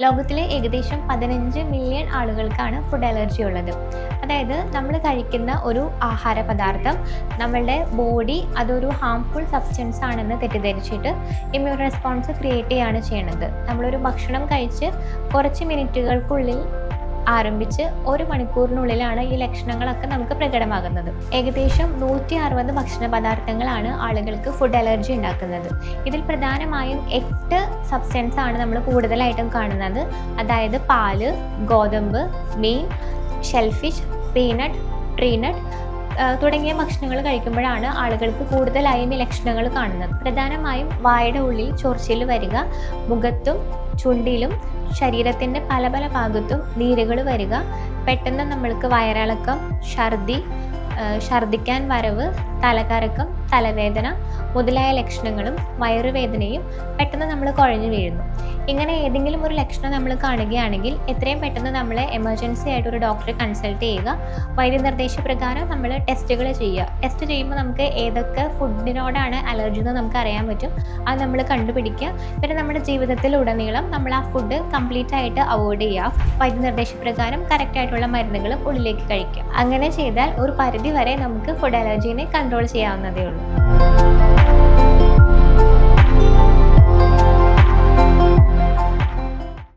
ലോകത്തിലെ ഏകദേശം പതിനഞ്ച് മില്യൺ ആളുകൾക്കാണ് ഫുഡ് അലർജി ഉള്ളത്. അതായത് നമ്മൾ കഴിക്കുന്ന ഒരു ആഹാര പദാർത്ഥം നമ്മളുടെ ബോഡി അതൊരു ഹാംഫുൾ സബ്സ്റ്റൻസ് ആണെന്ന് തെറ്റിദ്ധരിച്ചിട്ട് ഇമ്മ്യൂൺ റെസ്പോൺസ് ക്രിയേറ്റ് ചെയ്യുകയാണ് ചെയ്യുന്നത് നമ്മളൊരു ഭക്ഷണം കഴിച്ച് കുറച്ച് മിനിറ്റുകൾക്കുള്ളിൽ ആരംഭിച്ച് ഒരു മണിക്കൂറിനുള്ളിലാണ് ഈ ലക്ഷണങ്ങളൊക്കെ നമുക്ക് പ്രകടമാകുന്നത്. ഏകദേശം നൂറ്റി അറുപത് ഭക്ഷണ പദാർത്ഥങ്ങളാണ് ആളുകൾക്ക് ഫുഡ് അലർജി ഉണ്ടാക്കുന്നത്. ഇതിൽ പ്രധാനമായും എട്ട് സബ്സ്റ്റൻസ് ആണ് നമ്മൾ കൂടുതലായിട്ടും കാണുന്നത്. അതായത് പാൽ ഗോതമ്പ് മീൻ ഷെൽഫിഷ് പീനട്ട് ട്രീനട്ട് തുടങ്ങിയ ഭക്ഷണങ്ങൾ കഴിക്കുമ്പോഴാണ് ആളുകൾക്ക് കൂടുതലായും ഈ ലക്ഷണങ്ങൾ കാണുന്നത്. പ്രധാനമായും വായുടെ ഉള്ളിൽ ചൊർച്ചയിൽ വരിക മുഖത്തും ചുണ്ടിലും ശരീരത്തിന്റെ പല പല ഭാഗത്തും നീരുകൾ വരിക പെട്ടെന്ന് നമ്മൾക്ക് വയറിളക്കം ഛർദി ഛർദിക്കാൻ വരവ് തലകറക്കം തലവേദന മുതലായ ലക്ഷണങ്ങളും വയറുവേദനയും പെട്ടെന്ന് നമ്മൾ കുഴഞ്ഞു വീഴുന്നു. ഇങ്ങനെ ഏതെങ്കിലും ഒരു ലക്ഷണം നമ്മൾ കാണുകയാണെങ്കിൽ എത്രയും പെട്ടെന്ന് നമ്മൾ എമർജൻസി ആയിട്ട് ഒരു ഡോക്ടറെ കൺസൾട്ട് ചെയ്യുക. വൈദ്യനിർദ്ദേശപ്രകാരം നമ്മൾ ടെസ്റ്റുകൾ ചെയ്യുക. ടെസ്റ്റ് ചെയ്യുമ്പോൾ നമുക്ക് ഏതൊക്കെ ഫുഡിനോടാണ് അലർജി എന്ന് നമുക്ക് അറിയാൻ പറ്റും. അത് നമ്മൾ കണ്ടുപിടിക്കുക. പിന്നെ നമ്മുടെ ജീവിതത്തിൽ ഉടനീളം നമ്മൾ ആ ഫുഡ് കംപ്ലീറ്റ് ആയിട്ട് അവോയ്ഡ് ചെയ്യുക. വൈദ്യനിർദ്ദേശപ്രകാരം കറക്റ്റ് ആയിട്ടുള്ള മരുന്നുകളും ഉള്ളിലേക്ക് കഴിക്കുക. അങ്ങനെ ചെയ്താൽ ഒരു പരിധി വരെ നമുക്ക് ഫുഡ് അലർജീനെ കൺട്രോൾ ചെയ്യാവുന്നതേ ഉള്ളൂ.